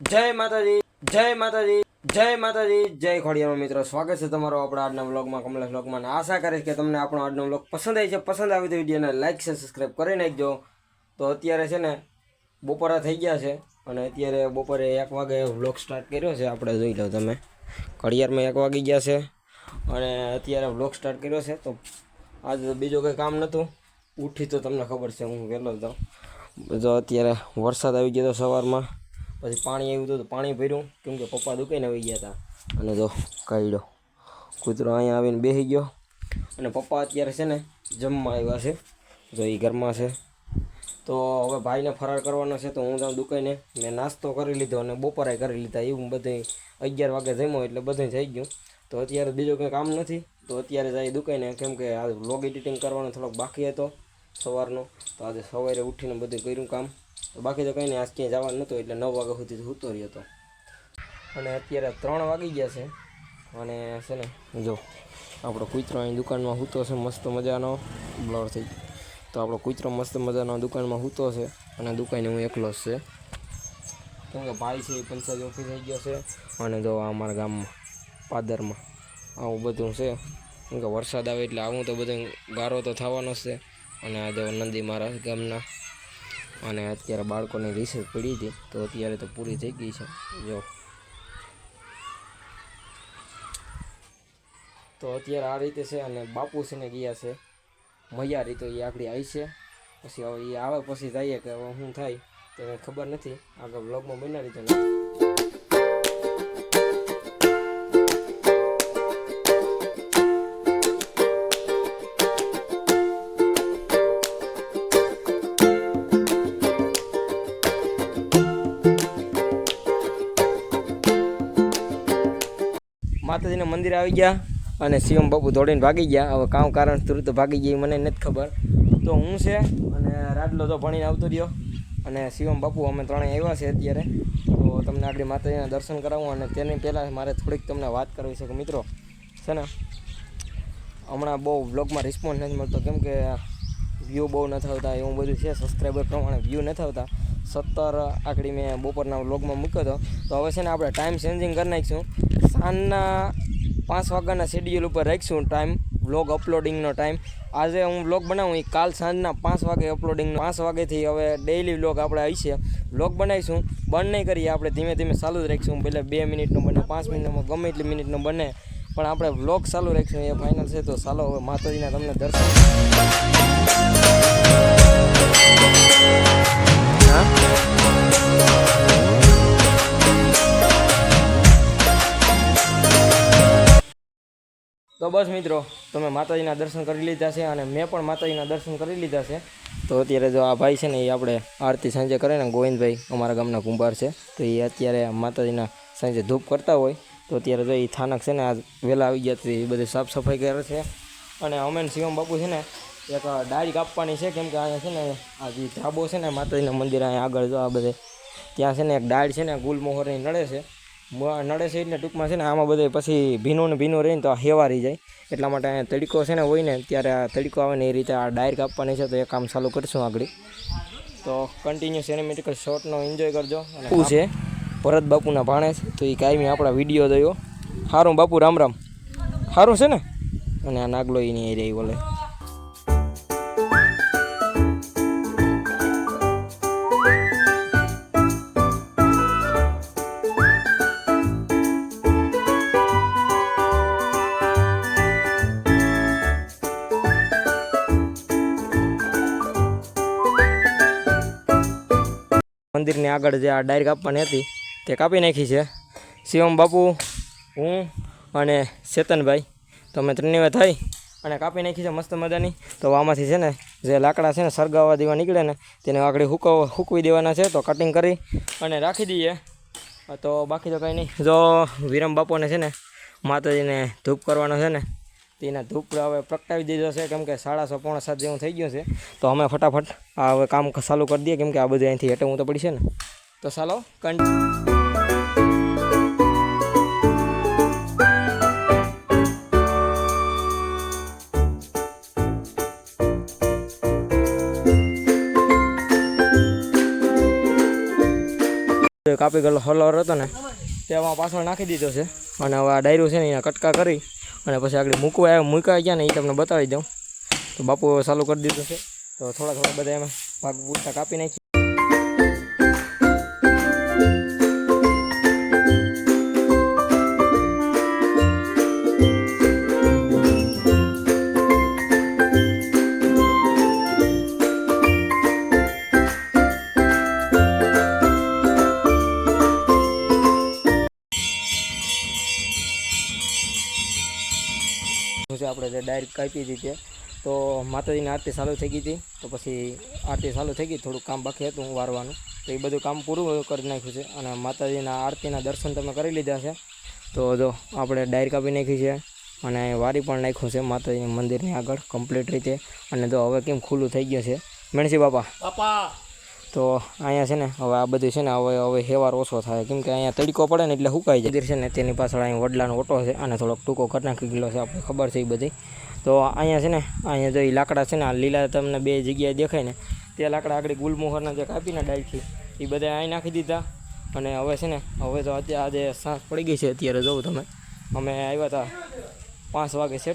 જય માતાજી જય માતાજી જય માતાજી, જય ખોડિયામાં મિત્રો. સ્વાગત છે તમારો આપણા આજના વ્લોગમાં, કમલેશ વ્લોગમાં. આશા કરીશ કે તમને આપણો આજનો વ્લોગ પસંદ આવી છે. પસંદ આવી તો વિડીયોને લાઇક છે સબસ્ક્રાઈબ કરી નાખજો. તો અત્યારે છે ને, બપોરા થઈ ગયા છે. અને અત્યારે બપોરે એક વાગે વ્લોગ સ્ટાર્ટ કર્યો છે. આપણે જોઈ લો તમે. ઘડિયાળમાં એક વાગી ગયા છે. અને અત્યારે વ્લોગ સ્ટાર્ટ કર્યો છે. તો આજે તો બીજું કંઈ કામ નહોતું. ઉઠી તો તમને ખબર છે, હું વહેલો તો જો અત્યારે વરસાદ આવી ગયો હતો સવારમાં. પછી પાણી આવ્યું હતું તો પાણી ભર્યું, કેમ કે પપ્પા દુકાઈને આવી ગયા હતા અને જો કાઢ્યો. કૂતરો અહીંયા આવીને બેસી ગયો. અને પપ્પા અત્યારે છે ને જમવા આવ્યા છે. જો એ ઘરમાં છે. તો હવે ભાઈને ફરાર કરવાનો છે, તો હું જાઉં દુકાને. મેં નાસ્તો કરી લીધો અને બપોરે કરી લીધા. એવું બધું અગિયાર વાગે જમ્યો એટલે બધું થઈ ગયું. તો અત્યારે બીજું કંઈ કામ નથી. તો અત્યારે જાય દુકાને, કેમ કે આ વ્લોગ એડિટિંગ કરવાનો થોડોક બાકી હતો સવારનો. તો આજે સવારે ઉઠીને બધું કર્યું કામ. તો બાકી તો કંઈ નહીં આજ ક્યાંય જવાનું નહોતું એટલે નવ વાગ્યા સુધી સૂતો રહ્યો હતો અને અત્યારે ત્રણ વાગી ગયા છે. અને છે ને, જો, આપણો કૂતરો અહીં દુકાનમાં સૂતો છે, મસ્ત મજાનો. બ્લર થઈ તો આપણો કૂતરો મસ્ત મજાનો દુકાનમાં સૂતો છે, અને દુકાને હું એકલો જ છે. કેમ કે ભાઈ છે એ પંચાયત ઓફિસ થઈ ગયો છે, અને જો અમારા ગામમાં, પાદરમાં, આવું બધું છે. કેમ કે વરસાદ આવે એટલે આવું તો બધું ગારો તો થવાનો છે. અને આ જો નંદી મારા ગામના અને અત્યારે બાળકોની રિસર્ચ પડી હતી, તો અત્યારે તો પૂરી થઈ ગઈ છે. જો. તો અત્યારે આ રીતે છે અને બાપુ છે ગયા છે મૈયારી, તો એ આગળ આવી છે. પછી હવે એ આવે, પછી જઈએ કે હવે શું થાય, તો કંઈ ખબર નથી. આગળ બ્લોગમાં બનાવી રીતે માતાજીના મંદિર આવી ગયા અને શિવમ બાપુ દોડીને ભાગી ગયા. હવે કામ કારણ તુરંત ભાગી ગઈ મને નથી ખબર. તો હું છે અને રાડલો તો ભણીને આવતો રહ્યો. અને શિવમ બાપુ અમે ત્રણેય આવ્યા છે અત્યારે. તો તમને આગળ માતાજીના દર્શન કરાવું અને તેની પહેલાં મારે થોડીક તમને વાત કરવી છે કે મિત્રો, છે ને? હમણાં બહુ બ્લોગમાં રિસ્પોન્સ નથી મળતો. કેમ કે વ્યૂ બહુ નથી આવતા, એવું બધું છે. સબસ્ક્રાઈબર પ્રમાણે વ્યૂ નથી આવતા. સત્તર આકડી મેં બપોરના વ્લોગમાં મૂક્યો હતો. તો હવે છે ને આપણે ટાઈમ ચેન્જિંગ કરી નાખીશું. સાંજના પાંચ વાગ્યાના શેડ્યુલ ઉપર રાખીશું ટાઈમ વ્લોગ અપલોડિંગનો ટાઈમ આજે હું વ્લોગ બનાવું એ કાલ સાંજના પાંચ વાગે અપલોડિંગનો પાંચ વાગેથી હવે ડેઈલી વ્લોગ આપણે આવી છે. વ્લોગ બનાવીશું બંધ નહીં કરીએ, આપણે ધીમે ધીમે ચાલુ જ રાખીશું. પહેલાં બે મિનિટનો બને, પાંચ મિનિટમાં ગમે એટલી મિનિટનો બને, પણ આપણે વ્લોગ ચાલુ રાખીશું, એ ફાઇનલ છે તો ચાલો હવે માતાજીના તમને દર્શન. તો બસ મિત્રો, તમે માતાજીના દર્શન કરી લીધા છે અને મેં પણ માતાજીના દર્શન કરી લીધા છે. તો અત્યારે જો આ ભાઈ છે ને એ આપણે આરતી સાંજે કરે ને, ગોવિંદભાઈ અમારા ગામના કુંભાર છે. તો એ અત્યારે માતાજીના સાંજે ધૂપ કરતા હોય. તો અત્યારે જો એ થાનક છે ને આ વહેલા આવી ગયા એ બધી સાફ સફાઈ કરે છે. અને અમે શિવમ બાપુ છે ને એક ડાળી કાપવાની છે કેમ કે અહીંયા છે ને આ જે ધાબો છે ને માતાજીના મંદિર અહીંયા આગળ જો આ બધે ત્યાં છે ને એક ડાળ છે ને ગુલમોહરની નડે છે. નડે છે એટલે ટૂંકમાં છે ને આમાં બધે પછી ભીનું ને ભીનું રહીને તો આ હેવારી જાય. એટલા માટે અહીંયા તડકો છે ને હોય ને ત્યારે આ તડકો આવે ને એ રીતે આ ડાયર કાપવાની છે તો એ કામ ચાલુ કરશું આગળ. તો કન્ટિન્યુ સિનેમેટિકલ શોર્ટનો એન્જોય કરજો. શું છે? ભરત બાપુના ભાણે છે તો એ કાયમી આપણા વીડિયો દયો સારું બાપુ રામ રામ. સારું છે ને? અને આ નાગલો એ નહીં રહી બોલે. મંદિરની આગળ જે આ ડાયર કાપવાની હતી તે કાપી નાખી છે. શિવમ બાપુ, હું અને ચેતનભાઈ તો અમે ત્રણેય થઈ અને કાપી નાખી છે મસ્ત મજાની. તો આમાંથી છે ને જે લાકડા છે ને સળગાવવા દેવા નીકળે ને તેને આગળ હુકવ, હૂકવી દેવાના છે. તો કટિંગ કરી અને રાખી દઈએ. તો બાકી તો કંઈ નહીં. જો વિરમ બાપુને છે ને માતાજીને ધૂપ કરવાનો છે ને તેના ધૂપડા હવે પ્રગટાવી દીધો છે, કેમ કે સાડા છ પોણા સાત જેવું થઈ ગયું છે. તો અમે ફટાફટ આ હવે કામ ચાલુ કરી દઈએ, કેમ કે આ બધું અહીંથી હેઠવું તો પડી છે ને. તો ચાલો કન્ટ કાપી ગયેલો હલર હતો ને તેમાં પાછળ નાખી દીધો છે. અને હવે આ ડાયરું છે ને અહીંયા કટકા કરી અને પછી આગળ મૂકવા આવ્યા, મૂકાઈ ગયા ને એ તમને બતાવી દઉં. તો બાપુ ચાલુ કરી દીધું છે. તો થોડા થોડા બધા એમાં ભાગ પૂરતા કાપી નાખી છે ડાયરેક્ટ કાપી તે તો માતાજીની આરતી ચાલુ થઈ ગઈ હતી. તો પછી આરતી ચાલુ થઈ ગઈ થોડુંક કામ બાકી હતું વારવાનું. તો એ બધું કામ પૂરું કરી નાખ્યું છે. અને માતાજીના આરતીના દર્શન તમે કરી લીધા છે. તો જો, આપણે ડાયર કાપી નાખી છે અને વારી પણ નાખ્યું છે માતાજીના મંદિરની આગળ કમ્પ્લીટ રીતે. અને જો હવે કેમ ખુલ્લું થઈ ગયું છે. મેણસી બાપા. બાપા! તો અહીંયા છે ને, હવે આ બધું છે ને, હવે હવે હેવાર ઓછો થાય. કેમ કે અહીંયા તડકો પડે ને એટલે સુકાઈ જાય. છે ને, તેની પાછળ અહીં વડલાનો ઓટો છે અને થોડોક ટૂંકો કરી નાખી ગયેલો છે, આપણે ખબર છે એ બધી. તો અહીંયા છે ને, અહીંયા જો એ લાકડા છે ને, આ લીલા તમને બે જગ્યાએ દેખાય ને, તે લાકડા આગળ ગુલમોહરના જે કાપીને ડાયથી એ બધા અહીં નાખી દીધા. અને હવે છે ને, હવે તો અત્યારે આજે સાંજ પડી ગઈ છે, અત્યારે જોઉં તમે. અમે આવ્યા હતા પાંચ વાગે છે.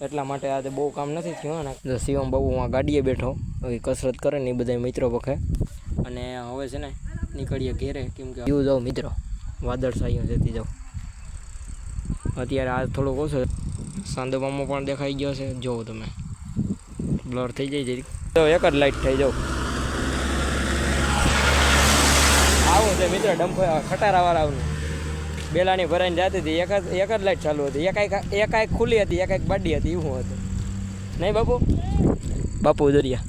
એટલા માટે આજે બહુ કામ નથી થયું, અને શિવમ બહુ આ ગાડીએ બેઠો કસરત કરે ને એ બધા મિત્રો વખે. અને હવે છે ને નીકળીએ ઘેરે કેમ કે વ્યૂ જાઉં મિત્રો. વાદળ જતી જાઉં. અત્યારે આ થોડોક ઓછો સાંદોબામાં પણ દેખાઈ ગયો છે. જોવો તમે. બ્લર થઈ જાય જરીક. તો એક જ લાઇટ થઈ જાઉં. આવું છે મિત્ર ડંફો ખટારાવાળા બેલાની ભરાઈને જતી હતી. એક જ એક જ લાઇટ ચાલુ હતી. એક એક એક એક ખુલ્લી હતી એક એક બાડી હતી. એવું હતું. નહીં બાપુ? બાપુ દરિયા.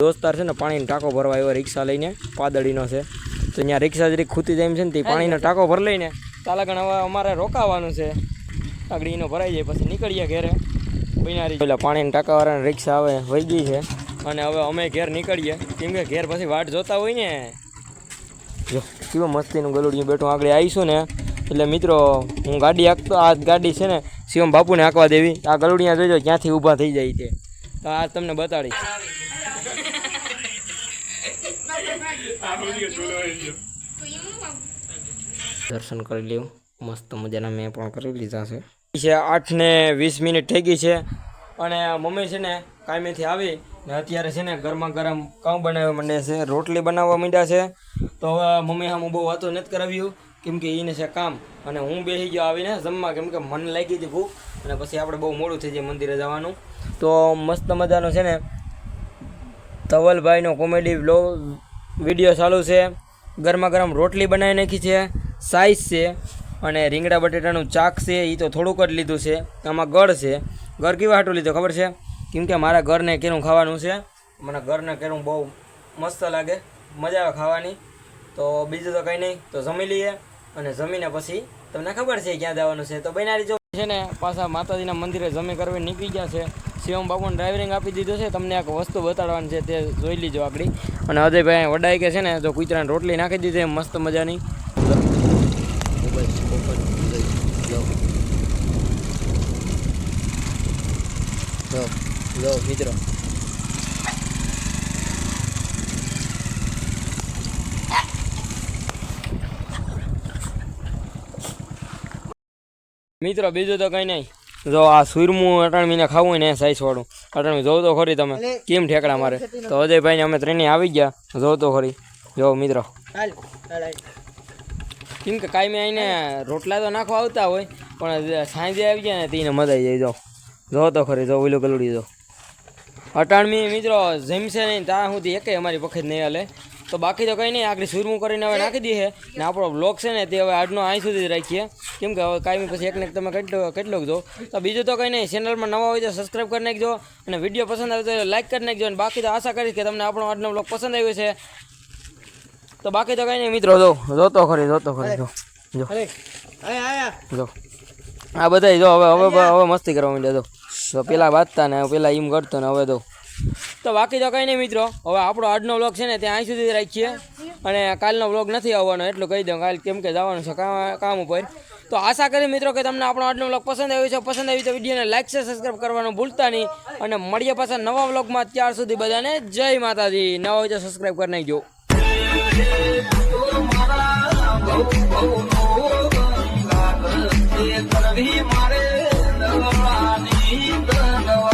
દોસ્તાર છે ને પાણીનો ટાંકો ભરવા આવ્યો રિક્ષા લઈને પાદળીનો છે. તો ત્યાં રિક્ષા જરી ખૂતી જાય છે ને તે પાણીનો ટાંકો ભર લઈને તાલાગણ હવે અમારે રોકાવાનું છે. આગળ એનો ભરાઈ જાય પછી નીકળીએ ઘેરે. બિનારી પેલા પાણીના ટાંકાવાળાને રિક્ષા આવે વહી ગઈ છે. અને હવે અમે ઘેર નીકળીએ. કેમ કે ઘેર પછી વાટ જોતા હોય ને. જો કેવો મસ્તીનું ગલુડિયું બેઠું આગળ આવીશું ને. એટલે મિત્રો હું ગાડી હાંકતો આ ગાડી છે ને શિવમ બાપુને હાંકવા દેવી. આ ગલુડિયા જોઈજો ક્યાંથી ઊભા થઈ જાય છે તો આ તમને બતાડી દર્શન કરી લેવું મસ્ત મજાના મેં પણ કરી લીધા છે. છે આઠ ને વીસ મિનિટ થઈ ગઈ છે અને મમ્મી છે ને કાયમેથી આવી ને અત્યારે છે ને ગરમા ગરમ કામ બનાવવા માંડે છે રોટલી બનાવવા માંડ્યા છે. તો હવે મમ્મી હા હું બહુ વાતો નથી કરાવ્યું કેમ કે એને છે કામ અને હું બેસી ગયો આવીને જમવા કેમ કે મન લાગી હતી ભૂખ અને પછી આપણે બહુ મોડું થઈ જાય મંદિરે જવાનું. તો મસ્ત મજાનો છે ને ધવલભાઈનો કોમેડી વ્લોગ વીડિયો ચાલુ છે. ગરમા ગરમ રોટલી બનાવી નાખી છે. સાઈઝ છે અને રીંગણા બટેટાનું ચાક છે એ તો થોડુંક જ લીધું છે. આમાં ગળ છે. ગળ કેવા હાટું લીધું ખબર છે? કેમ કે મારા ઘરને કેરું ખાવાનું છે. મને ઘરને કેરું બહુ મસ્ત લાગે. મજા આવે ખાવાની. તો બીજું તો કંઈ નહીં. તો જમી લઈએ અને જમીને પછી તમને ખબર છે ક્યાં જવાનું છે. તો બનારી જો છે ને, પાછા માતાજીના મંદિરે જમી કરવી નીકળી ગયા છે. શિવમ બાપુને ડ્રાઇવિંગ આપી દીધું છે. તમને એક વસ્તુ બતાડવાની છે તે જોઈ લીજો આગળ. અને અજયભાઈ વડાઈ કે છે ને તો કૂતરાને રોટલી નાખી દીધી મસ્ત મજાની. મિત્રો. મિત્રો બીજું તો કંઈ નહીં. જો આ સુરમું અટાણમીને ખાવું હોય ને સાઈઝ વાળું. અટાણમી જોવો તો ખરી તમે. કેમ ઠેકડા મારે? તો અજયભાઈને અમે ત્રણે આવી ગયા. જોવ તો ખરી. જો મિત્રો. કેમ કે કાંઈ આઈને રોટલા તો નાખવા આવતા હોય પણ સાંજે આવી જાય ને તેને મજા આવી જાય જો. જો તો ખરી જો ઓલું ગલુડી જો. અટાણમી મિત્રો જમશે નહીં ત્યાં સુધી એકે અમારી વખત નહીં હાલે. તો બાકી તો કંઈ નહીં આગળ સુરમું કરીને હવે નાખી દઈએ. ને આપણો બ્લોક છે ને તે હવે આજનો અહીં સુધી જ રાખીએ. કેમ કે હવે કાંઈ પછી એકને એક તમે કેટલો કેટલોક જો. તો બીજું તો કંઈ નહીં ચેનલમાં નવા હોય તો સબસ્ક્રાઈબ કરી નાખજો. અને વીડિયો પસંદ આવે તો લાઈક કરી નાખજો. અને બાકી તો આશા કરીશ કે તમને આપણો આજનો બ્લોગ પસંદ આવ્યો છે. તો બાકી તો કંઈ નહીં મિત્રો જો જોતો ખરી જોતો ખરી જો. જો. જો. આ બધા જો હવે હવે હવે મસ્તી કરવા માંડ્યા જો. તો પેલા વાંચતા ને પેલા એમ કરતો ને હવે તો તો બાકી તો કંઈ નહીં મિત્રો. હવે આપણો આજનો વ્લોગ છે ને ત્યાં અહીં સુધી રાખીએ. અને કાલનો વ્લોગ નથી આવવાનો, એટલું કહી દઉં. કાલ કેમ કે જવાનું છે કામ ઉપર. તો આશા કરી મિત્રો કે તમને આપણો આજનો વ્લોગ પસંદ આવ્યો છે. પસંદ આવી તો વિડીયોને લાઇક છે સબસ્ક્રાઈબ કરવાનું ભૂલતા નહીં. અને મળીએ પાછા નવા વ્લોગમાં ત્યાર સુધી બધાને જય માતાજી. નવા હોય તો સબસ્ક્રાઈબ કરી નાખજો.